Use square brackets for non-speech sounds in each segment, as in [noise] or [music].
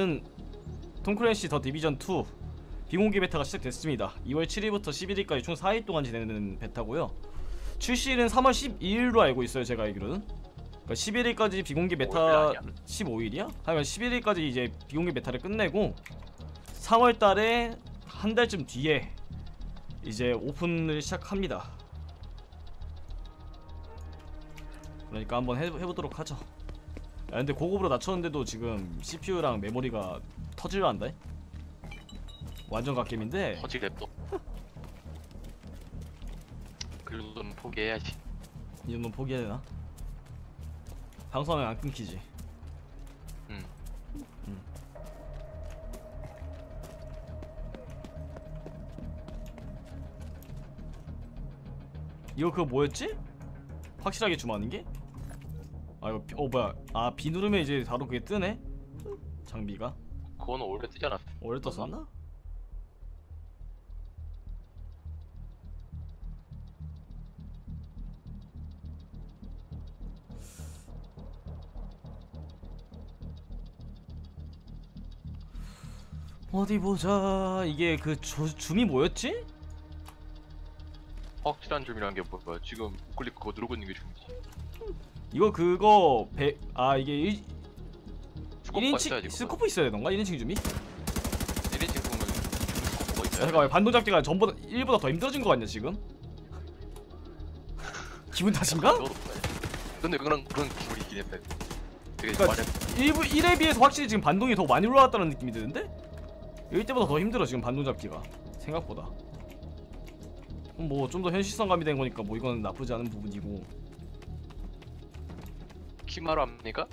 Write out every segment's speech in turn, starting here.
일단은 톰크랜시 더 디비전 2 비공개 베타가 시작됐습니다. 2월 7일부터 11일까지 총 4일 동안 진행되는 베타고요. 출시일은 3월 12일로 알고 있어요. 제가 알기로는. 그러니까 11일까지 비공개 베타 아니야? 15일이야? 하여간 11일까지 이제 비공개 베타를 끝내고 3월 달에 한 달쯤 뒤에 이제 오픈을 시작합니다. 그러니까 한번 해, 해보도록 하죠. 야, 근데 고급으로 낮췄는데도 지금 CPU랑 메모리가 터질라 한다. 완전 갓겜인데 터질 랩도 그 정도는 포기해야지 이 정도 포기해야 되나? 방송하면 안 끊기지. 응 이거 그거 뭐였지? 확실하게 주문하는 게? 아 이거 비- 어 뭐야? 아 B 누르면 이제 바로 그게 뜨네? 장비가 그거는 원래 뜨지 않았어 원래 떴었나? 어디 보자 이게 그 조, 줌이 뭐였지? 확실한 줌이란 게 뭐야 지금 우클릭 그거 누르고 있는 게 줌이지 이거 그거 배.. 아 이게 일, 스코프가 1인칭 있어야지 스코프 있어야 되던가? 1인칭 줌이? 1인칭 보면 스코프가 야, 있어야 잠깐만 반동 잡기가 전보다 1보다 더 힘들어진 거 같냐 지금? [laughs] 기분 탓인가? 근데 그런 그런 기분이 있긴 했다 되게 그러니까 만약 1부 1에 비해서 확실히 지금 반동이 더 많이 올라왔다는 느낌이 드는데? 이때보다 더 힘들어 지금 반동 잡기가 생각보다 뭐 좀 더 현실성감이 된 거니까 뭐 이건 나쁘지 않은 부분이고 키마로 합니까?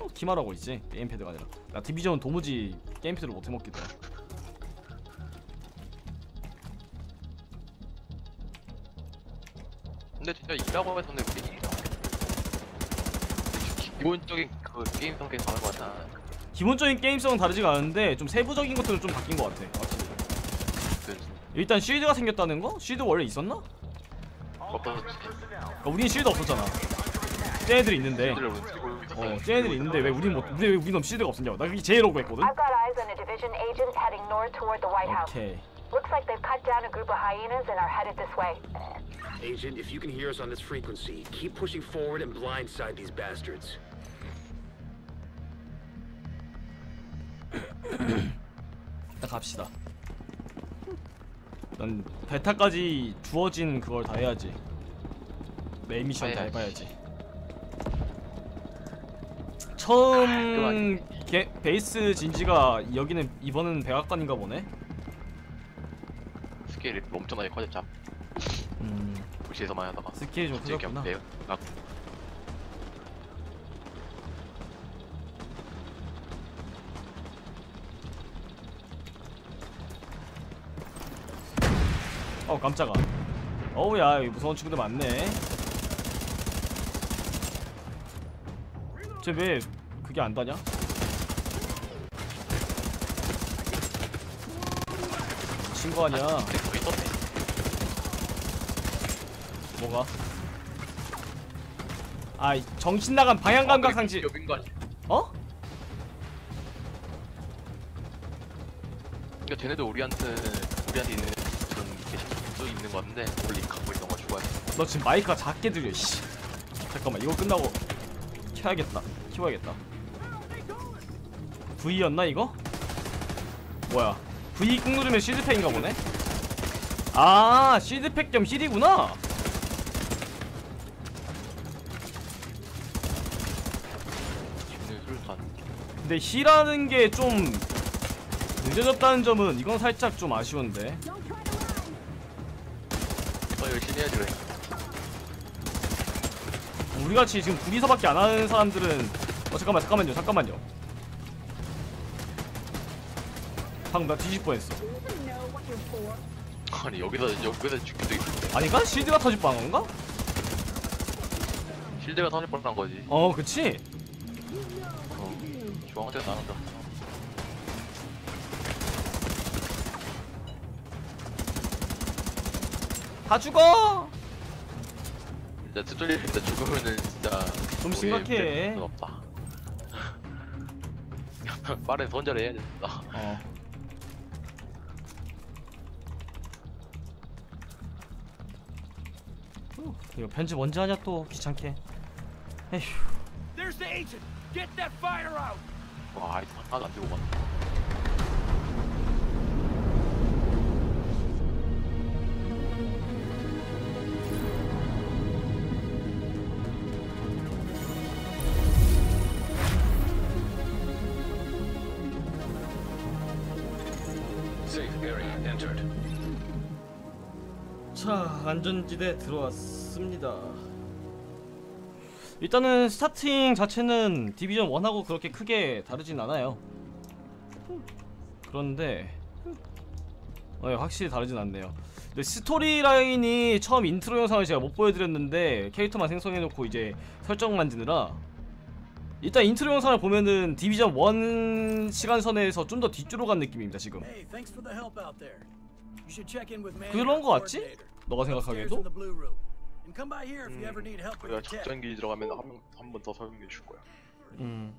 어, 키마라고 있지 게임패드가 아니라. 나 디비전 도무지 게임패드로 못 해먹겠더라 근데 진짜 이라고 해서는 그게 기본적인 그 게임 성격이 다른 거 같아. 기본적인 게임성은 다르지가 않은데 좀 세부적인 것들은 좀 바뀐 것 같아 확실히. 그 일단 쉴드가 생겼다는 거? 쉴드 원래 있었나? 없어졌지. 그러니까 우린 쉴드 없었잖아 쟤네들이 있는데 애들을 움직이고 어 쟤네들이 있는데 왜 우린 못 왜 우린 없 쉴드가 없었냐고 나 그게 제일 억울했거든 I've got eyes on a division agent heading north toward the White House. 오케이 Looks like they've cut down a group of hyenas and are headed this way. Agent, if you can hear us on this frequency, keep pushing forward and blindside these bastards. 일단 갑시다 난 베타까지 주어진 그걸 다 해야지 메인 미션 다. 해봐야지 처음 게, 베이스 진지가 여기는 이번은 백악관인가 보네? 스케일이 엄청나게 커졌죠? 음. 도시에서만 하다가. 스케일이 좀 갑자기 커졌구나. 그냥 막어 깜짝아. 어우야 무서운 친구들 많네. 쟤왜 그게 안 다냐? 친구 아니야. 거의 떴네 뭐가? 아 정신 나간 방향 감각 상실 여긴 거 아니야? 어? 그러니까 쟤네도 우리한테 우리한테 있는 그런 게또 있는 거 같은데 원래 갖고 있던 거 죽어야 돼 너 지금 마이크가 작게 들려 씨. 잠깐만 이거 끝나고 켜야겠다. 키워야겠다 V였나 이거? 뭐야. V 꾹 누르면 실드팩인가 보네? 아 실드팩 겸 술탄 근데 힐하는 게 좀 늦어졌다는 점은 이건 살짝 좀 아쉬운데. 더 열심히 해야지 그래. 우리같이 지금 둘이서밖에 안 하는 사람들은 어 잠깐만 잠깐만요 잠깐만요 방금 나 뒤질 뻔했어 [laughs] 아니 여기서 여기서 죽기도 있는데 아닌가? 실드가 터질 뻔한 건가? 실드가 터질 뻔한 거지 어 그치? 어 중앙대 나간다 다 죽어! 진짜 진짜 죽으면은 진짜 좀 심각해. 수 없다 [laughs] 빠른 손절을 해야 된다. 어. 이거 편집 언제 하냐 또 귀찮게. 에휴. There's the agent! Get that fire out! 와 하나도 안 들고 갔네. Safe area entered. 자 안전지대 들어왔 습니다. 일단은 스타팅 자체는 디비전 1하고 그렇게 크게 다르진 않아요. 그런데 어, 예, 확실히 다르진 않네요. 근데 스토리 라인이 처음 인트로 영상을 제가 못 보여드렸는데 캐릭터만 생성해놓고 이제 설정 만드느라 일단 인트로 영상을 보면은 디비전 1 시간선에서 좀 더 뒤쪽으로 간 느낌입니다 지금. 그런 거 같지? 너가 생각하기에도? In the blue room. And come by here if you ever need help with 우리가. 작전기 들어가면 한번 더 설명해 줄 거야. 음.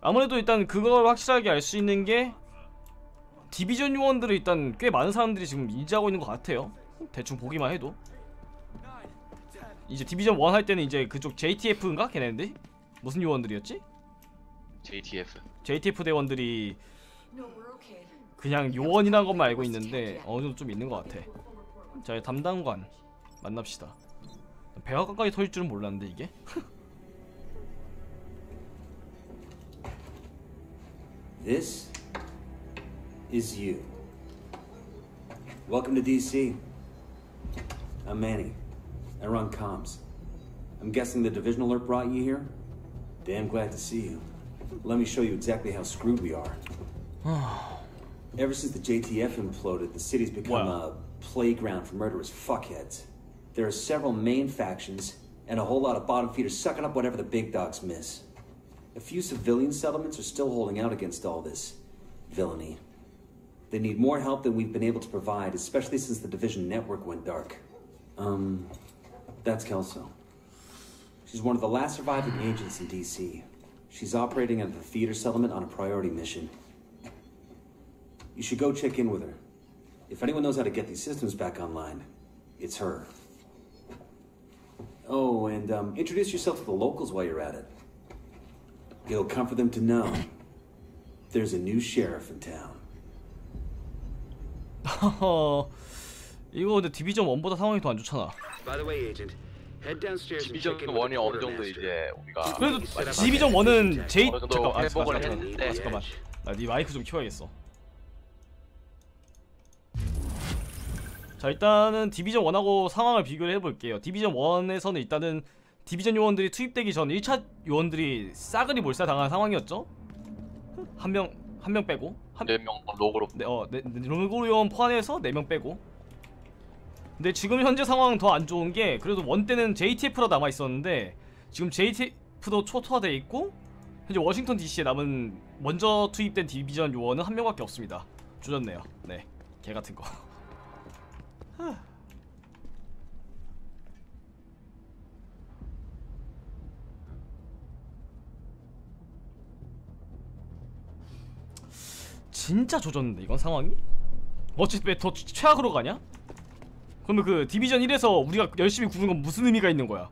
아무래도 일단 그걸 확실하게 알 수 있는 게 디비전 요원들을 일단 꽤 많은 사람들이 지금 인지하고 있는 것 같아요. 대충 보기만 해도 이제 디비전 1 할 때는 이제 그쪽 JTF인가 걔네들 무슨 요원들이었지? JTF. JTF 대원들이 그냥 요원이란 것만 알고 있는데 어느 정도 좀 있는 것 같아. 자 담당관 만납시다. 배가 가까이 터질 줄은 몰랐는데 이게. This is you. Welcome to DC. I'm Manny. I run comms. I'm guessing the division alert brought you here? Damn glad to see you. Let me show you exactly how screwed we are. [sighs] Ever since the JTF imploded, the city's become Wow. a playground for murderous fuckheads. There are several main factions, and a whole lot of bottom feeders sucking up whatever the big dogs miss. A few civilian settlements are still holding out against all this villainy. They need more help than we've been able to provide, especially since the division network went dark. Um, that's Kelso. She's one of the last surviving agents in DC. She's operating at the theater settlement on a priority mission. You should go check in with her. If anyone knows how to get these systems back online, it's her. Oh, and um, introduce yourself to the locals while you're at it. It'll comfort them to know there's a new sheriff in town. [laughs] 허허. 이거 근데 디비전 1보다 상황이 더 안 좋잖아. By the way, Agent, head downstairs and 디비전 check in with the 1이 어느 정도 quartermaster. 이제 우리가 그래도 Set up 디비전 a 1은 check. 제이 어느 정도 잠깐 아, 회복을 잠깐, 잠깐, 했는데. 잠깐만. 나네 마이크 좀 키워야겠어. 자 일단은 디비전 1하고 상황을 비교를 해볼게요. 디비전 1에서는 일단은 디비전 요원들이 투입되기 전 1차 요원들이 싸그리 몰살당한 상황이었죠. 한 명 한 명 빼고 한, 네명 로그로 네, 어, 네, 네, 로고 요원 포함해서 4명 빼고 근데 지금 현재 상황 더안 좋은 게 그래도 원 때는 JTF로 남아 있었는데 지금 JTF도 초토화돼 있고 현재 워싱턴 DC에 남은 먼저 투입된 디비전 요원은 한 명밖에 없습니다. 조졌네요. 네, 개 같은 거. 하. 진짜 조졌는데 이건 상황이? 어찌 왜 더 최악으로 가냐? 그러면 그 디비전 1에서 우리가 열심히 구는 건 무슨 의미가 있는 거야?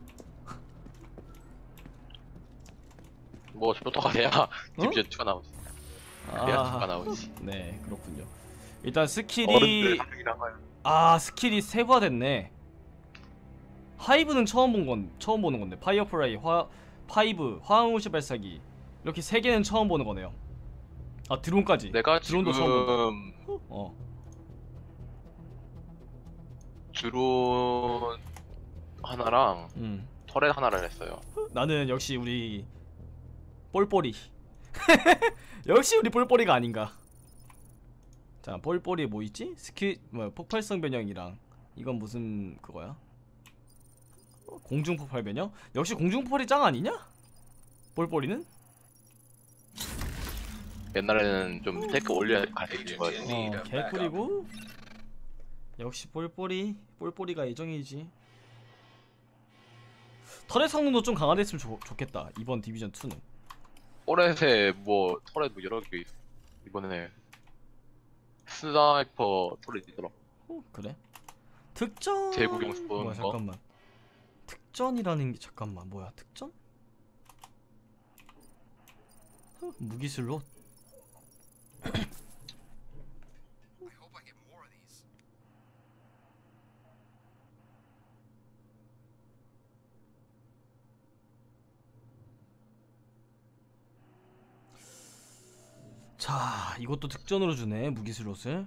뭐 쇼터가 돼야 디비전 2가 나오지. 돼야 2가 나오지. 네 그렇군요. 일단 스킬이 어른들. 아 스킬이 세부화됐네. 하이브는 처음 본 건 처음 보는 건데 파이어프라이, 화 파이브, 화학무시 발사기 이렇게 세 개는 처음 보는 거네요. 아 드론까지. 내가 지금 드론도 처음 본다. 어. 드론 하나랑 음. 터렛 하나를 했어요. 나는 역시 우리 볼뽀리. [laughs] 역시 우리 볼뽀리가 아닌가. 자, 볼뽀리 뭐 있지? 스킬 뭐 폭발성 변형이랑 이건 무슨 그거야? 공중 폭발 변형? 역시 공중 폭발이 짱 아니냐? 볼뽀리는? 옛날에는 좀 테크 올려야 갈수 있는 거였지. 어, 개꿀이고. 역시 볼뽀리, 볼뽀리가 예정이지. 터렛 성능도 좀 강화됐으면 좋, 좋겠다 이번 디비전 2는 터렛에 뭐 터렛 뭐 여러 개 있- 이번에 스나이퍼 터렛 있더라. 어, 그래? 특전 제국용 쏘는 뭐야 거? 잠깐만 특전이라는 게 잠깐만 뭐야 특전? 어, 무기슬롯 자 이것도 특전으로 주네 무기슬롯을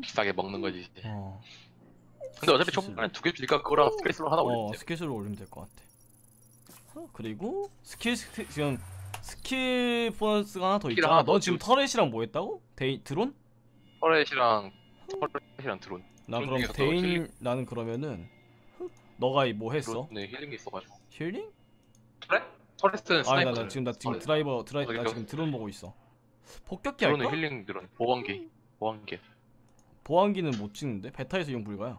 비싸게 먹는 거지. 이제. 어, 근데 어차피 초반에 두 개 주니까 그거랑 스페이스로 하나 어 올리면 돼. 스킬수를 올리면 될 것 같아 어, 그리고 스킬 스킬 지금 스킬 보너스가 하나 더 스킬 있잖아 하나 더넌 지금 주- 터렛이랑 뭐 했다고? 데이 드론? 터렛이랑 터렛이랑 드론. 나 그럼 중에서 대인 힐링. 나는 그러면은 너가 이 뭐 했어? 드론에 힐링이 있어가지고. 힐링? 터렛? 터렛은 아니 스나이퍼. 나, 나 지금 나 지금. 드라이버 드라이 나? 지금 드론 보고 있어 폭격기 드론은 할까? 힐링 드론. 보안기. 보안기. 보안기는 못 찍는데 베타에서 이용 불가야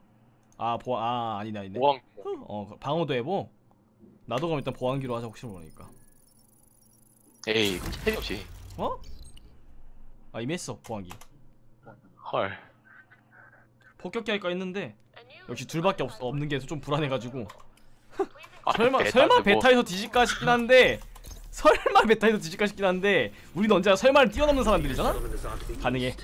아 보안 아 아니네 아니네 보안. 어 방어도 해보 나도 그럼 일단 보안기로 하자 혹시 모르니까 에이 템이 없이. 어? 아 이미 했어 보안기 헐. 폭격기 할까 했는데 역시 둘밖에 없, 없는 게 좀 불안해가지고 아, 설마 베타인데 설마 뭐. 베타에서 뒤질까 싶긴 한데 설마 베타에서 뒤질까 싶긴 한데 우리는 언제나 설마를 뛰어넘는 사람들이잖아? 가능해.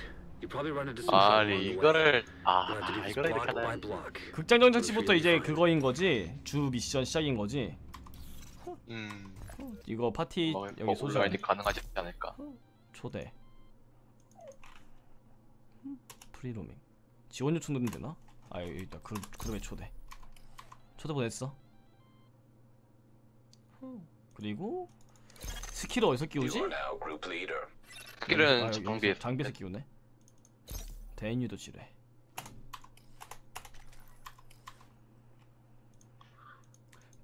아니. 이거를 아 이거를 이렇게 block by 하다. block. 극장 정착지부터 이제 그거인 거지 주 미션 시작인 거지 음. 이거 파티 뭐, 여기 뭐 소셜 올라가야 가능하지 않을까. 초대 프리로밍 지원 요청 넣으면 되나? 아 여기 있다 그룹, 그룹에 초대 초대 보냈어 그리고 스킬을 어디서 끼우지? 스킬은 아, 여기서 장비에서 끼우네 대인유도 지뢰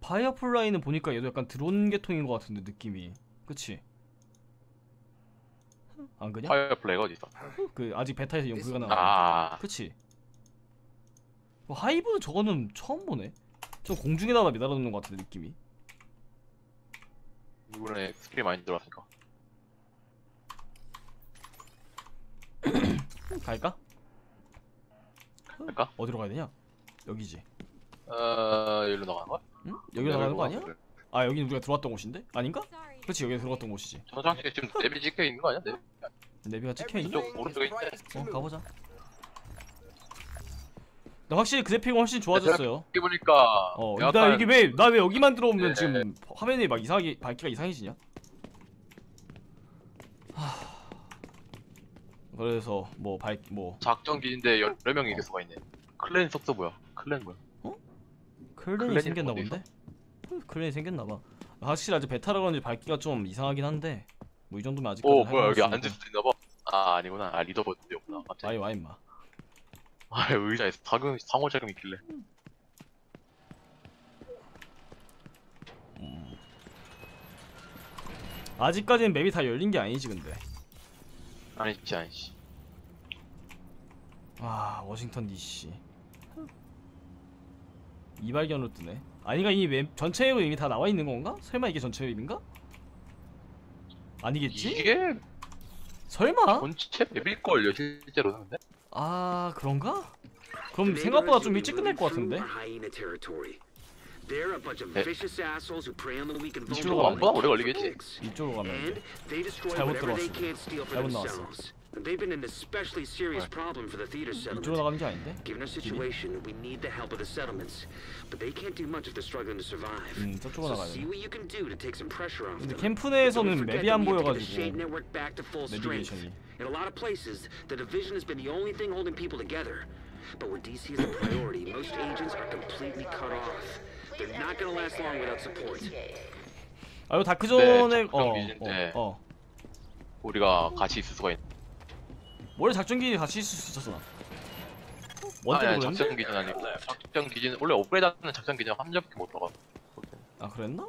파이어플라이는 보니까 얘도 약간 드론 계통인 것 같은데 느낌이 그치? 안 그냐? 파이어플레이가 어디 있어? 그 아직 베타에서 용 불가능 아 그치? 어, 하이브는 저거는 처음 보네 좀 공중에다가 매달아 놓는 것 같은데 느낌이 이번에 스킬이 많이 들어왔으니까. [clears throat] 갈까? 할까? 어디로 가야 되냐? 여기지 어 여기로 나가는 거야? 응? 여기로 나가는 거 아니야? 아 여기는 우리가 들어왔던 곳인데? 아닌가? 그치 여기 들어갔던 곳이지 저장실에 지금 데뷔 찍혀 있는 거 아니야? 내비가 찍혀있니? 저쪽 오른쪽에 있대. 어 가보자 나 확실히 그래픽은 훨씬 좋아졌어요 여기 보니까 어, 약간 나 여기 왜 나 왜 여기만 들어오면 네. 지금 화면이 막 이상하게 밝기가 이상해지냐? 하... 그래서 뭐 밝 뭐 작전 기인데 여러 명이 이길 수가 있네. 클랜 속도 뭐야? 클랜 뭐야? 클랜이 클랜이 생겼나 어디서? 본데? 응, 클랜이 생겼나 봐. 확실히 아직 베타라 그런지 밝기가 좀 이상하긴 한데 뭐 이 정도면 아직까지 오 뭐야 여기 앉을 수도 있나 봐. 아 아니구나. 아 리더보드였구나. 갑자기. 와이 와 임마. 아 의자에 상용 상호작용 있길래. 아직까지는 맵이 다 열린 게 아니지 근데. 아니지 아니지. 아 워싱턴 DC. 이발견으로 뜨네. 아니가 이 맵 전체 맵은 이미 다 나와 있는 건가? 설마 이게 전체 맵인가? 아니겠지? 이게 설마? 전체 맵일걸요 실제로는 근데? 아 그런가? 그럼 생각보다 좀 일찍 끝날 것 같은데? through are hyena territory. They're a bunch of 네. vicious assholes who prey on the weak and 이쪽으로. 가면 오래 걸리겠지. 이쪽으로 가면 잘못 들어왔어. can't steal for 잘못 나왔어. themselves. And they've been an especially serious problem for the theater 이쪽으로 settlement. 나가는 게 아닌데? Given our situation, we need the help of the settlements, but they can't do much if they're struggling to survive. 음 저쪽으로 So 나가야 see 돼. what you can do to take some pressure off 근데 them. 캠프 Don't 내에서는 forget 맵이 that 안 we have to get the Shade 보여가지고 network back to full strength. 내비게이션이. In a lot of places, the division has been the only thing holding people together. But when DC is a priority, most agents are completely cut off. They're not gonna last long without support. 아 이거 다크 전에 작전 어, 기지인데. 어, 어. 우리가 같이 있을 수가 있. 원래 작전기 같이 있을 수 있었어 나. 원때 아니, 아니 그랬는데? 작전 기준 아니고 작전 기준 원래 업그레이드하는 작전 기준 한 점밖에 못 들어가. 아 그랬나?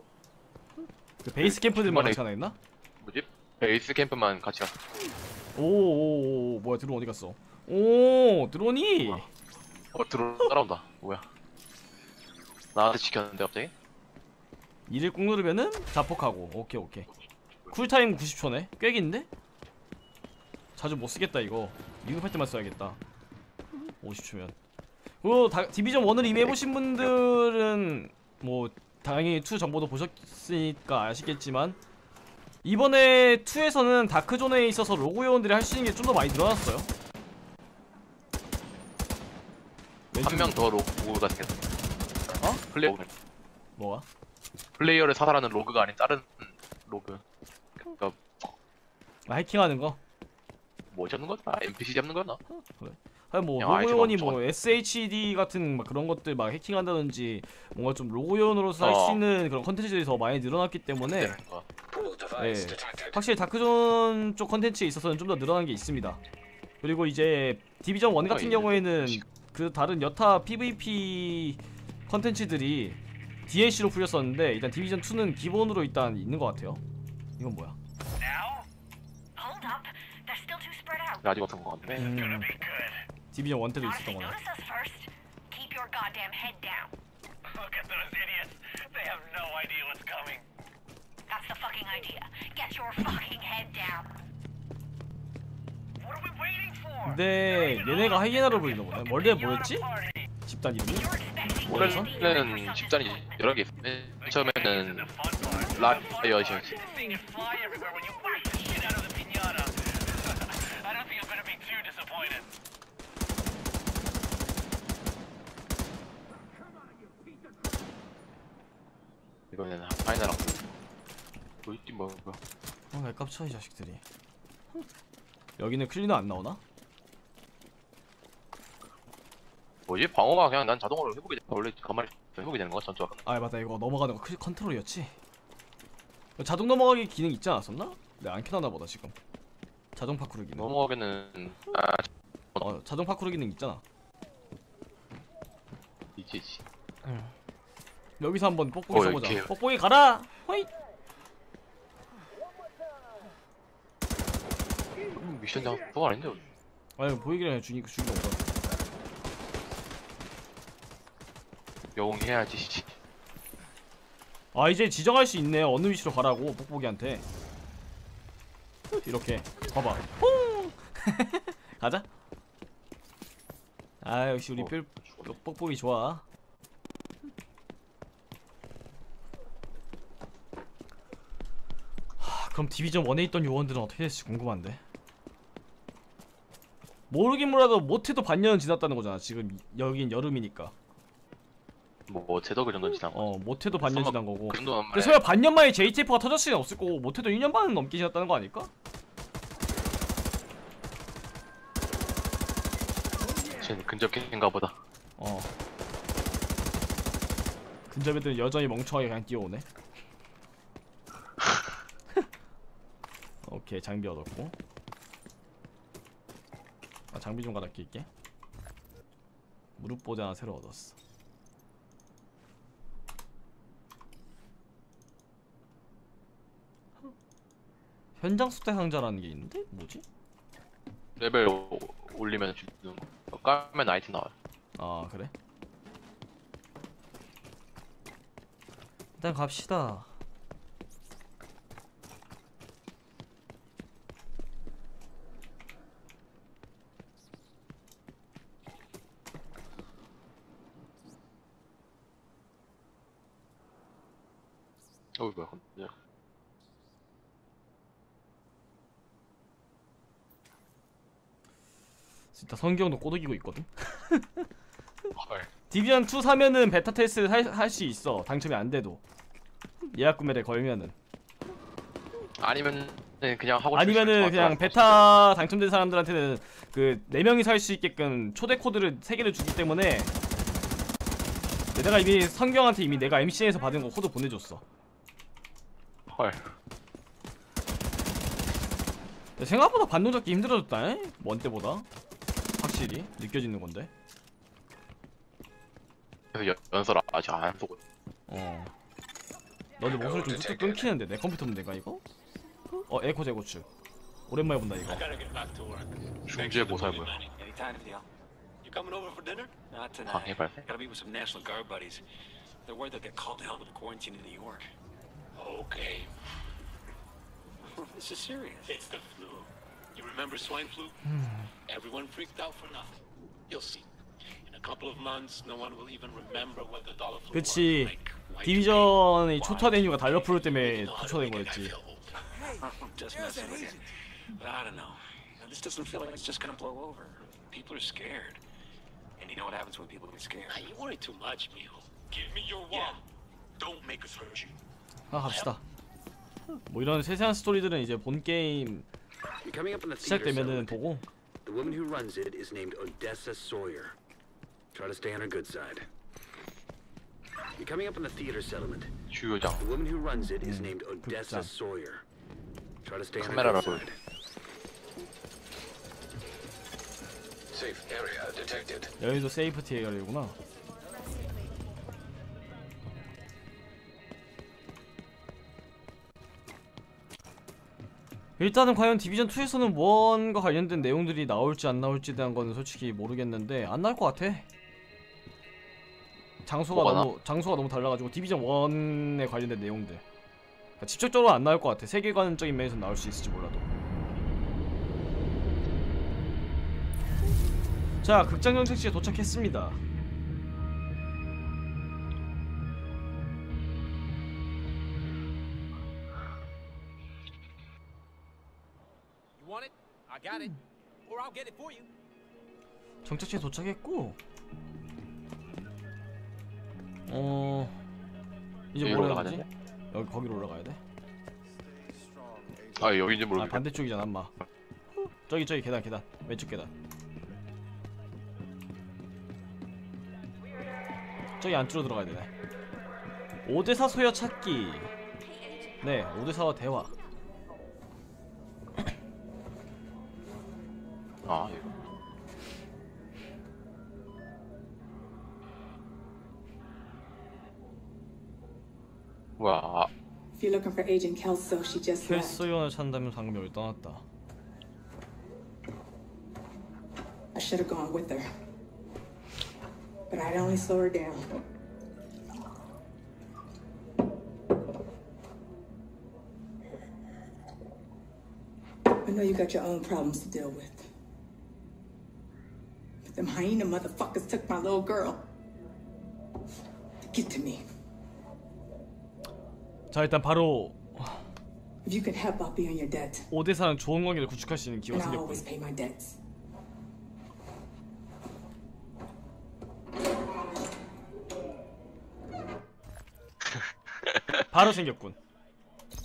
그 베이스 캠프들만 이번에- 같이 하나 했나? 뭐지? 베이스 캠프만 같이 갔어. 오오오 뭐야 드론 어디 갔어? 오 드론이 어 들어 따라온다. 뭐야? 나한테 지켰는데 갑자기? 이를 꾹 누르면은 자폭하고 오케이 오케이 쿨타임 90초네 꽤 긴데? 자주 못 쓰겠다 이거 미급할 때만 써야겠다 50초면 그리고 다, 디비전 1을 이미 해보신 분들은 뭐 당연히 2 정보도 보셨으니까 아시겠지만 이번에 2에서는 다크존에 있어서 로고 요원들이 할 수 있는 게 좀 더 많이 늘어났어요 한 명 더 로그가 생겼어. 어? 플레이 뭐가? 플레이어를 사살하는 로그가 아닌 다른 로그. 그러니까 아, 해킹하는 거? 뭐 잡는 거야? 아, NPC 잡는 거야 나? 아니 뭐 그냥 로고 아이템 요원이 엄청 뭐 SHD 같은 막 그런 것들 막 해킹한다든지 뭔가 좀 로고 요원으로서 할 수 어. 있는 그런 컨텐츠들이 더 많이 늘어났기 때문에 되는. 예, 확실히 다크존 쪽 컨텐츠에 있어서는 좀 더 늘어난 게 있습니다. 그리고 이제 디비전 1 같은 어, 경우에는 이제 그 다른 여타 PVP 컨텐츠들이 DLC로 풀렸었는데 일단 디비전 2는 기본으로 일단 있는 것 같아요. 이건 뭐야? Out. 아직 없은 거 같네. 음, 디비전 1 때도 Not if 있었던 거네. notice us first. Keep your goddamn head down. Look at those idiots. They have no idea what's coming. That's the fucking idea. Get your fucking head down. What are we waiting for? 근데 얘네가 하이에나로 불리나 보네. 원래 뭐였지? 집단 이름이? 원래는. 집단이 여러 개. 맨 처음에는. 라이엇이었지. Seeing it fly everywhere when you whack the shit out of the pinata. I don't think I'm gonna be too disappointed. 이거는 파이널하고. 뭐 있지 뭐 뭐. 어, 왜 깝쳐 이 자식들이. 여기는 클리너 안 나오나? 뭐지? 방어가 그냥 난 자동으로 회복이 돼. 원래 가만히 회복이 되는 거야 전투가. 아 맞다 이거 넘어가는 거 클- 컨트롤이었지 자동 넘어가기 기능 있지 않았었나? 내가 안 켜놨나 보다 지금 자동 파쿠르 기능 넘어가기는 아 어 자동 파쿠르 기능 있잖아 있지 있지. 여기서 한번 뽁뽁이 어, 써보자 이렇게. 뽁뽁이 가라 호잇 음, 미션 장 그거 아닌데. 아니 보이기랑 죽이 죽이는 거야 영웅 해야지. 씨. 아 이제 지정할 수 있네 어느 위치로 가라고 뽁뽁이한테 이렇게 봐봐 퐁 [laughs] 가자. 아 역시 우리 어, 뿅 뽁뽁이 좋아. 하, 그럼 디비전 1에 있던 요원들은 어떻게 될지 궁금한데. 모르긴 몰라도 못해도 반년은 지났다는 거잖아. 지금 여긴 여름이니까. 뭐 제도 그 정도 지난 거. 어 못해도 반년 지난 거고. 그 정도면 근데 설마 반년 만에 JTF가 터졌을 리는 없을 거고 못해도 1년 반은 넘게 지났다는 거 아닐까? 쟤는 근접인가 보다. 어 근접 애들은 여전히 멍청하게 그냥 뛰어오네 [laughs] 오케이 장비 얻었고 아 장비 좀 갈아 낄게 무릎 보자 하나 새로 얻었어 현장 숙대 상자라는 게 있는데? 뭐지? 레벨 오- 올리면 주는 거. 까면 아이템 나와요. 아 그래? 일단 갑시다 어 뭐야? 근데 진짜 성경도 꼬드기고 있거든 [laughs] 헐. 디비전 2 사면은 베타 테스트 할수 있어 당첨이 안 돼도 예약 구매를 걸면은 아니면 그냥 하고 아니면은 그냥 베타 당첨된 사람들한테는 그 4명이 살 수 있게끔 초대 코드를 3개를 주기 때문에 내가 이미 성경한테 이미 내가 MC에서 받은 거 코드 보내줬어 헐. 야, 생각보다 반동 잡기 힘들어졌다 에? 먼 때보다 확실히 느껴지는 건데 그래서 연- 연설 아직 안 보고. 어 너네 목소리 좀 뚝뚝 끊기는데 내 컴퓨터 문제가 이거? 어 에코 재고추 오랜만에 본다 이거 Gotta get back to work. 중지의 모살 뭐야? Anytime, Theo. You coming over for dinner? Not tonight. 방해 발생? Gotta meet with some National Guard buddies. They're worried they'll get called to hell with a quarantine in New York. Okay, this is serious. it's the flu. Remember swine flu? Everyone freaked out for nothing. You'll see. In a couple of months, no one will even remember what the dollar flu 그치 was. Like, 디비전이 초토화된 이유가 달러프로 때문에 초토화된 거였지 just messing with you. But I don't know. This doesn't feel like it's just gonna blow over. People are scared. And you know what happens when people get scared? Ah, You worry too much, Mijo. Give me your wand. Don't make us hurt you. 아 갑시다 뭐 이런 세세한 스토리들은 이제 본 게임 coming up on the theater 시작되면은 settlement. 보고 The woman who runs it is named Odessa Sawyer. Try to stay on her good side. You're coming up on the theater settlement. 주요장. The woman who runs it is named Odessa 극장. Sawyer. Try to stay on her 카메라라 good 보여. side. Safe area detected. 여기도 세이프티 에어리구나 일단은 과연 디비전 2에서는 원과 관련된 내용들이 나올지 안 나올지에 대한 거는 솔직히 모르겠는데 안 나올 것 같아. 장소가 너무 장소가 너무 달라가지고 디비전 1에 관련된 내용들. 그러니까 직접적으로 안 나올 것 같아. 세계관적인 면에서 나올 수 있을지 몰라도. 자, 극장 정책지에 도착했습니다. 정착지에 도착했고. 어 이제 여기로 올라가야 되지? 여기 거기로 올라가야 돼? 아 여기인지 아 모르겠네. 반대쪽이잖아 엄마. 저기 저기 계단 계단. 왼쪽 계단. 저기 안쪽으로 들어가야 되네. 오대사 소여 찾기. 네 오대사와 대화 아 이거. 뭐야? 아, If you're looking for Agent Kelso, she just left. 헬소연을 찾는다면 방금 여기 떠났다 I should have gone with her. But I'd only slow her down. I know you got your own problems to deal with. Them hyena motherfuckers took my little girl. Get to me. 자 일단 바로 If you could help, I'll be on your debt. 오대사랑 좋은 관계를 구축할 수 있는 기회가 And I'll 생겼군 always pay my debts. 바로 생겼군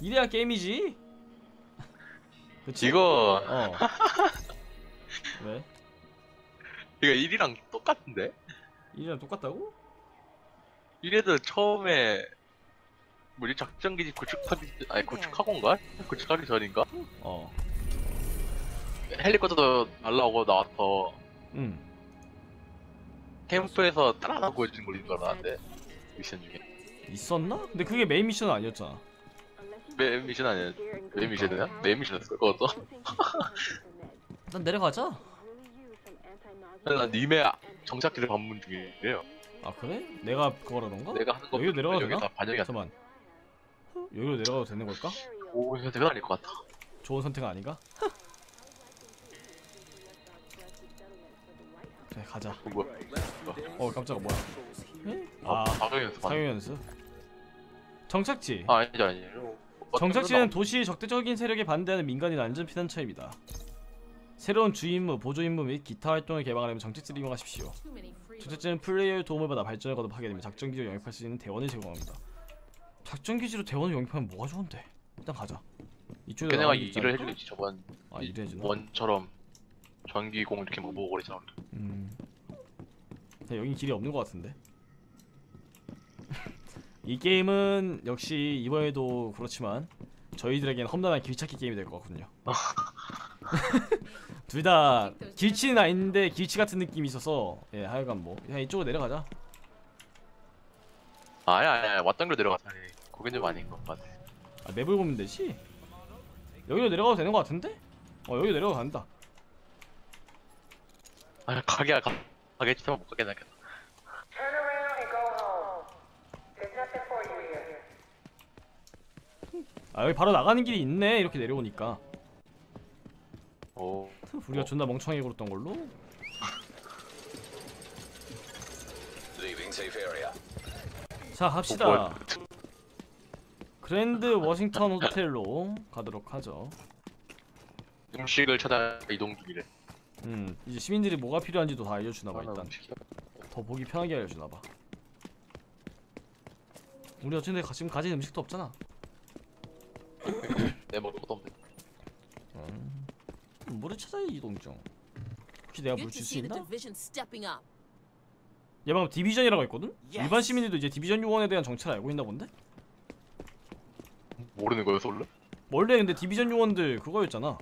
이래야 게임이지 그치? 이거 어 왜? 이거 1이랑 똑같은데? 이래랑 똑같다고? 1에도 처음에 뭐지 작전기지 구축하기 아니 구축하고인가? 구축하기 전인가? 어 헬리콥터도 날라오고 나와서 응. 캠프에서 따라하고 보여주는 걸인 줄 알았는데 미션 중에 있었나? 근데 그게 메인 미션은 아니었잖아 메인 미션 아니야? 메인 미션이야? 메인 미션이었어 그것도? [laughs] 일단 내려가자 난 님의 정착기를 방문 중이에요 아 그래? 내가 그거라던가? 내가 하는 거 여기로 내려가도 여기 되나? 다 반영이 안 돼. 잠깐만 여기로 내려가도 되는 걸까? 오 이거 대단 아닐 것 같아 좋은 선택 아닌가? [laughs] 그래 가자 어, 뭐야 어 깜짝아 뭐야 아아 사격 연습 사용 연습 정착지 아 아니지 아니지 정착지는 도시의 적대적인 세력에 반대하는 민간인 안전 피난처입니다 새로운 주임무, 보조임무 및 기타 활동을 개방하려면 정착지를 이용하십시오 정착지는 플레이어의 도움을 받아 발전을 거듭하게 되면 작전 기지로 영입할 수 있는 대원을 제공합니다 작전 기지로 대원을 영입하면 뭐가 좋은데 일단 가자 이쪽에 걔네가 있지 일을? 해주겠지 저번 아 일을 해주나? 원처럼 전기공 이렇게 뭐 보고 그랬잖아 음. 근데 여긴 길이 없는 것 같은데. [laughs] 이 게임은 역시 이번에도 그렇지만 저희들에겐 험난한 길찾기 게임이 될 것 같군요. [laughs] 둘 다 길치는 아닌데 길치 같은 느낌이 있어서 예 하여간 뭐 그냥 이쪽으로 내려가자. 아, 아니 아니 왔던 길 내려가자. 거긴 좀 아닌 것 같아. 아, 맵을 보면 되지? 여기로 내려가도 되는 것 같은데? 어 여기로 내려가 간다. 아 가게 가, 가게 치면 못 가게 나겠다. 아 여기 바로 나가는 길이 있네. 이렇게 내려오니까. 오. 우리가 존나 멍청하게 굴었던 걸로. 자 어, 갑시다 뭐야. 그랜드 워싱턴 호텔로 가도록 하죠 음식을 찾아 이동 중이래. 음 이제 시민들이 뭐가 필요한지도 다 알려주나봐 일단. 더 보기 편하게 알려주나봐 우리 어쨌든 가- 지금 가진 음식도 없잖아 [laughs] 내 먹을 것도 없네. 음, 물을 찾아 이동 중 혹시 내가 물 줄 수 있나? division stepping up. 얘 방금 디비전이라고 했거든? 일반 시민들도 이제 디비전 요원에 대한 정체를 알고 있나 본데? 모르는 거였어 원래? 원래 근데 디비전 요원들 그거였잖아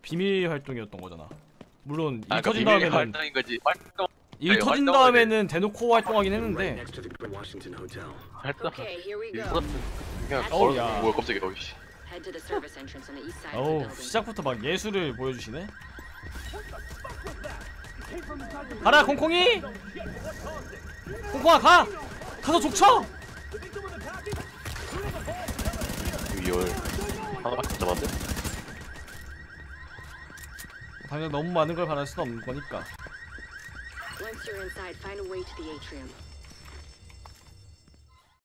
비밀 활동이었던 거잖아 물론 일 아, 그러니까 터진 다음에는 활동인 거지. 활동 일 네, 터진 다음에는 대놓고 활동하긴 했는데. 활동. 그냥 어우. 야. 뭐야 갑자기 너 씨. 어우. 시작부터 막 예술을 보여주시네 가라 콩콩이 콩콩아 가! 가서 족쳐! 유열 하나밖에 못 잡았네. 당장 너무 많은 걸 바랄 수는 없는 거니까 Once you're inside, find a way to the atrium.